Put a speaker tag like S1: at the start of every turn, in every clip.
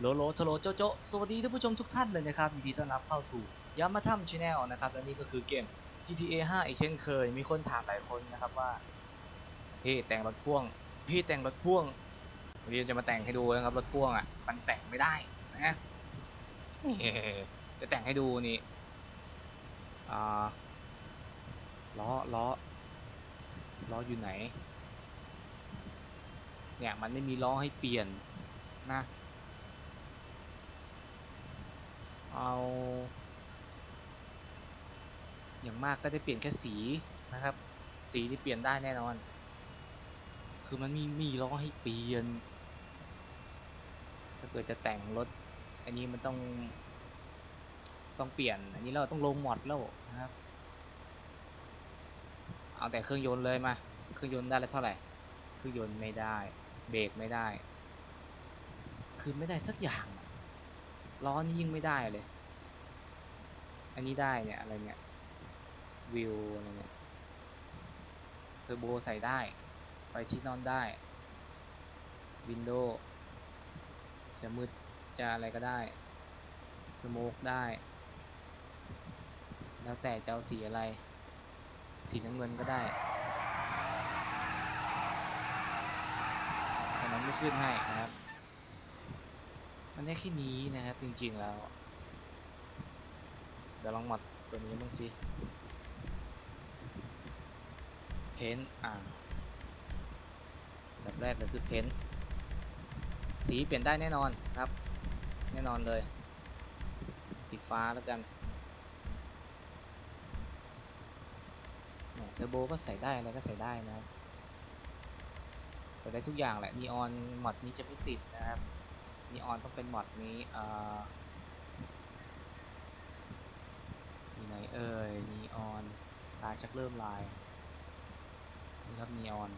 S1: โลโลโทโลโจโจสวัสดีท่านผู้ชมทุกท่านเลยนะครับยินดีต้อนรับเข้าสู่ยามาทัมชาแนลนะครับและนี่ก็คือเกม GTA 5 อีกเช่นเคย มีคนถามหลายคนนะครับว่าพี่แต่งรถพ่วง พี่แต่งรถพ่วงวันนี้จะมาแต่งให้ดูนะครับรถพ่วงอะมันแต่งไม่ได้นะจะแต่งให้ดูนี่ล้อล้อล้ออยู่ไหนเนี่ยมันไม่มีล้อให้เปลี่ยนนะ เอา อย่างมากก็จะเปลี่ยนแค่สีนะครับ สีที่เปลี่ยนได้แน่นอน คือมันมีมีล้อให้เปลี่ยน ถ้าเกิดจะแต่งรถ อันนี้มันต้องต้องเปลี่ยน อันนี้เราต้องลงหมดแล้วนะครับ เอาแต่เครื่องยนต์เลยมา เครื่องยนต์ได้แล้วเท่าไหร่ เครื่องยนต์ไม่ได้ เบรกไม่ได้ คือไม่ได้สักอย่างอะ ล้อนี่ยิ่งไม่ได้เลย อันนี้ได้เนี่ยอะไรเนี่ย วิวอะไรเนี่ย เทอร์โบใส่ได้ ไฟชิดนอนได้ วินโดว์จะมืดจะอะไรก็ได้ สโมกได้ แล้วแต่จะเอาสีอะไร สีน้ำเงินก็ได้ แต่มันไม่ขึ้นให้นะครับ มันได้แค่นี้นะครับ จริงๆแล้ว เดี๋ยวลองหมดตัวนี้บ้างสิเพนอ่าแบบแรกเลยคือเพนสีเปลี่ยนได้แน่นอนครับ แน่นอนเลย สีฟ้าแล้วกันเนี่ยเทอร์โบก็ใส่ได้อะไรก็ใส่ได้นะครับใส่ได้ทุกอย่างแหละนีออนมอดนี้จะไม่ติดนะครับ นีออนต้องเป็นมอดนี้อ่าอยู่ไหนเอ่ยนีออน ตาชักเริ่มลาย นี่ครับนีออน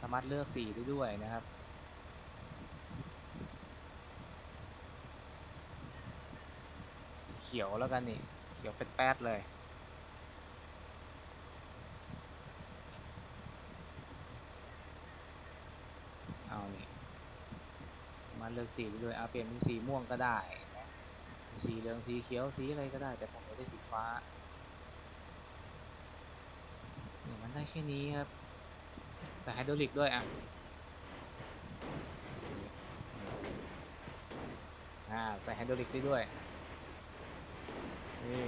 S1: สามารถเลือกสีได้ด้วยนะครับสีเขียวแล้วกันนี่ เขียวแป๊ดเลย เอานี่สามารถ เลือกสีได้ด้วยเอาเปลี่ยนเป็นสีม่วงก็ได้นะสีเหลืองสีเขียวสีอะไรก็ได้ แต่ผมอยากได้สีฟ้าเนี่ยมันได้แค่นี้ครับใส่ไฮดรอลิกด้วยอะอ่าใส่ไฮดรอลิกได้ด้วยนี่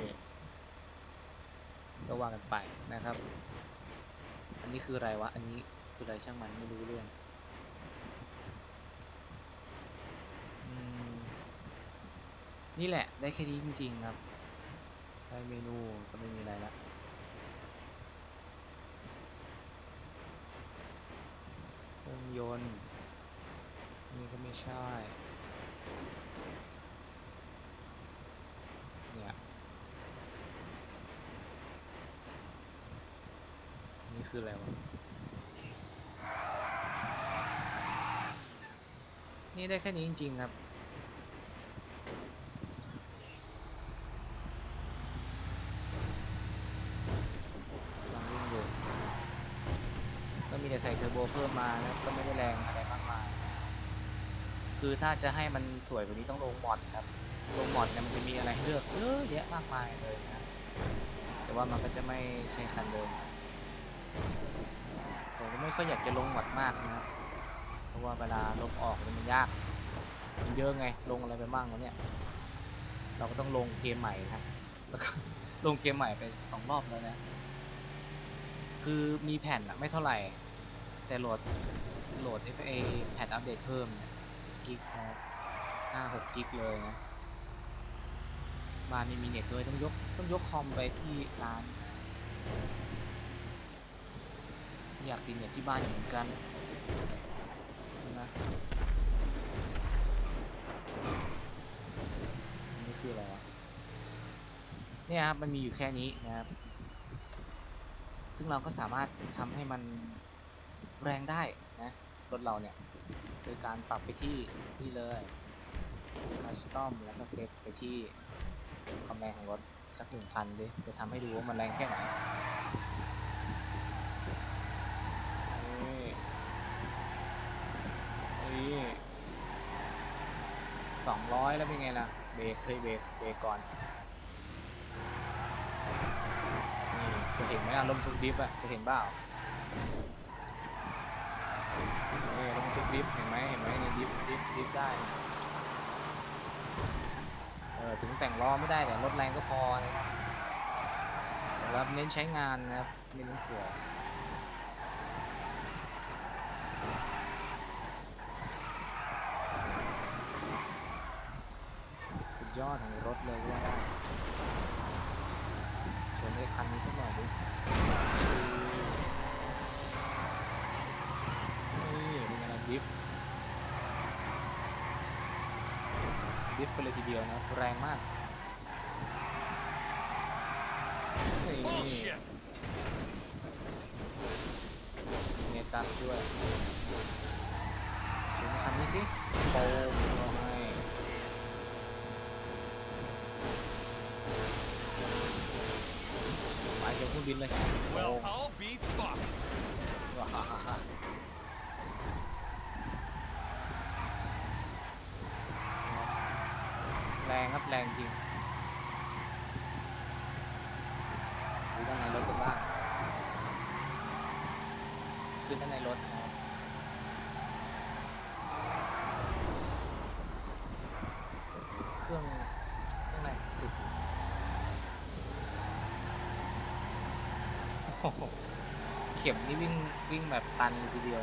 S1: ก็ว่ากันไปนะครับ อันนี้คืออะไรวะ อันนี้คืออะไรช่างมันไม่รู้เรื่อง อืม นี่แหละได้แค่นี้จริงๆครับใช้เมนูก็ไม่มีอะไรละเครื่องยนต์นี่ก็ไม่ใช่เนี่ยนี่คืออะไรวะนี่ได้แค่นี้จริงๆครับ ลองวิ่งดูก็มีแต่ ใส่เทอร์โบเพิ่มมานะก็ไม่ได้แรงอะไรมากมายคือถ้าจะให้มันสวยกว่านี้ต้องลงมอดครับลงมอดเนี่ยมันจะมีอะไรให้เลือกเยอะแยะมากมายเลยนะแต่ว่ามันก็จะไม่ใช่คันเดิมผมก็ไม่ค่อยอยากจะลงมอดมากนะเพราะว่าเวลาลบออกมันยากมันเยอะไงลงอะไรไปบ้างวะเนี่ยเราก็ต้องลงเกมใหม่ครับแล้วก็ลงเกมใหม่ไปสองรอบแล้วนะคือมีแผ่นอะไม่เท่าไหร่ แต่โหลดโหลด FA แผ่นอัปเดตเพิ่มเนี่ยกิกครับห้าหกกิกเลยนะ บ้านไม่มีเน็ตด้วยต้องยกต้องยกคอมไปที่ร้าน อยากติดเน็ตที่บ้านอยู่เหมือนกันนะอันนี่คืออะไรวะเนี่ยครับมันมีอยู่แค่นี้นะครับ ซึ่งเราก็สามารถทำให้มัน แรงได้นะรถเราเนี่ยโดยการปรับไปที่นี่เลย Custom แล้วก็เซตไปที่ความแรงของรถสักหนึ่งพันดิจะทำให้ดูว่ามันแรงแค่ไหนนี่สองร้อยแล้วเป็นไงล่ะ เบรกเลยเบรกเบรกก่อน นี่เคยเห็นไหมล่ะลมทุกดิฟอะเคยเห็นเปล่า ดิฟเห็นไหมเห็นไหมนี่ดิฟดิฟดิฟได้เออถึงแต่งล้อไม่ได้แต่รถแรงก็พอนะครับแต่ว่าเน้นใช้งานนะครับไม่เน้นสวยสุดยอดของรถเลยว่าได้ชนไอ้คันนี้สักหน่อยดิ div div pala si Diona preman
S2: Bullshit.
S1: Ini tas gue. Cuma kami sih. Oh,
S2: Well, I'll be fucked.
S1: ครับ แรงจริงดูด้านในรถกันบ้างคือด้านในรถนะครับเครื่องเครื่องแรงสุดเข็มนี่วิ่งวิ่งแบบตันเลยทีเดียว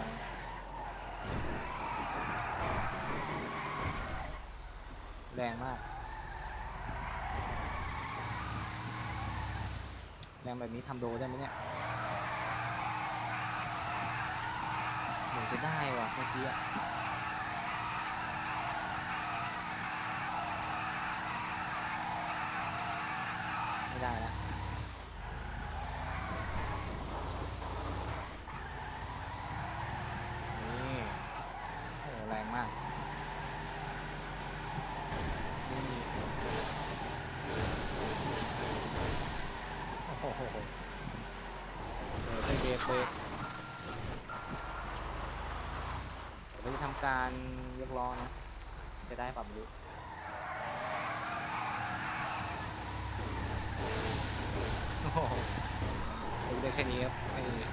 S1: แรงมาก แร งแบบนี้ทำโดได้ไหมเนี่ยเหมือนจะได้ว่ะเมื่อกี้อะไม่ได้แล้ว นี่โอ้โหแรงมาก นี่ โหเดี๋ยวใช้เบรกเบรกเดี๋ยวเราจะทำการยกล้อนะ จะได้ปรับรู้โอ้โหได้แค่นี้ครับไม่ไม่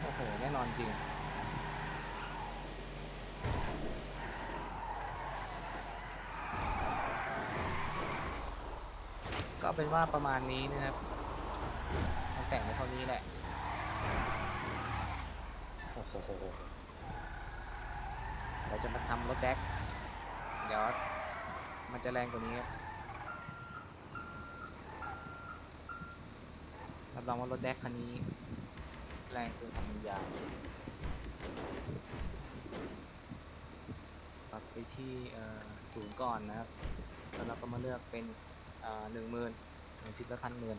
S1: โอ้โห แน่นอนจริง เป็นว่าประมาณนี้นะครับมันแต่งไว้เท่านี้แหละ โอ้โหเราจะมาทำรถแดกเดี๋ยวมันจะแรงกว่านี้ครับรับรองว่ารถแดกคันนี้ แรงเกินคำบรรยาปรับไปที่ศูนย์ก่อนนะครับแล้วเราก็มาเลือกเป็นหนึ่งหมื่น ถึงสิบละพันหมื่น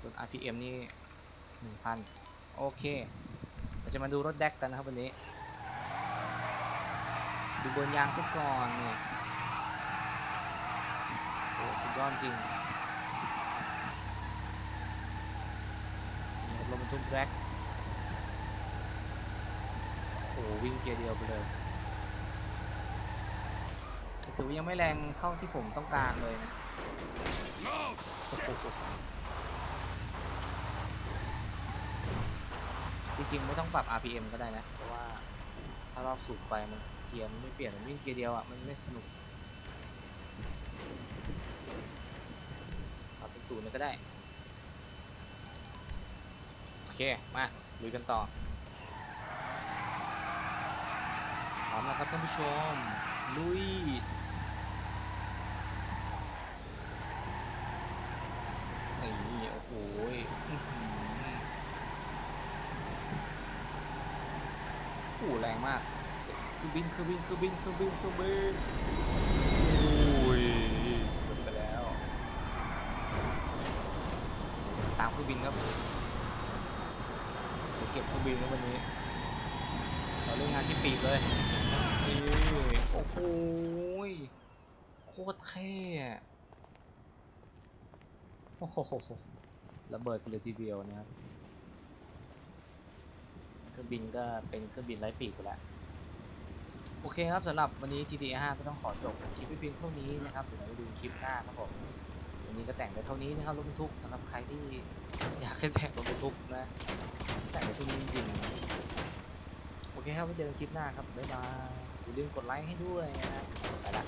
S1: ส่วน RPM นี่หนึ่งพันโอเค เราจะมาดูรถแดกกันนะครับวันนี้ ดูเบิร์นยางสักก่อนเนี่ยโอ้สุดยอดจริงนี่รถบรรทุกแร็กโอ้โหวิ่งเกียร์เดียวไปเลยถือว่ายังไม่แรงเท่าที่ผมต้องการเลยนะ จริงๆไม่ต้องปรับ RPM ก็ได้นะ เพราะว่าถ้ารอบสูบไปมันเกียร์มันไม่เปลี่ยน มันวิ่งเกียร์เดียวอะ มันไม่สนุกปรับเป็นศูนย์เลยก็ได้ โอเค มาลุยกันต่อ พร้อมนะครับท่านผู้ชม ลุย นี่ โอ้โหยอื้อหือ โอ้โหแรงมากคือบินคือบินคือบินคือบินคือบินโอ้ยหลุดไปแล้วตามเครื่องบินครับ จะเก็บเครื่องบินในวันนี้เราเล่นงานที่ปีกเลยนี่โอ้โหยโคตรเท่โอ้โหระเบิดกันเลยทีเดียวนะครับ เครื่องบินก็เป็นเครื่องบินไร้ปีกไปแล้วโอเคครับสำหรับวันนี้ GTA 5 ก็ต้องขอจบคลิปไว้เพียงเท่านี้นะครับเดี๋ยวเราไปดูคลิปหน้าครับผมวันนี้ก็แต่งไปเท่านี้นะครับรถบรรทุกสำหรับใครที่อยากให้แต่งรถบรรทุกนะแต่งไปเท่านี้จริงๆโอเคครับไว้เจอกันคลิปหน้าครับบ๊ายบายอย่าลืมกดไลค์ให้ด้วยนะไปละ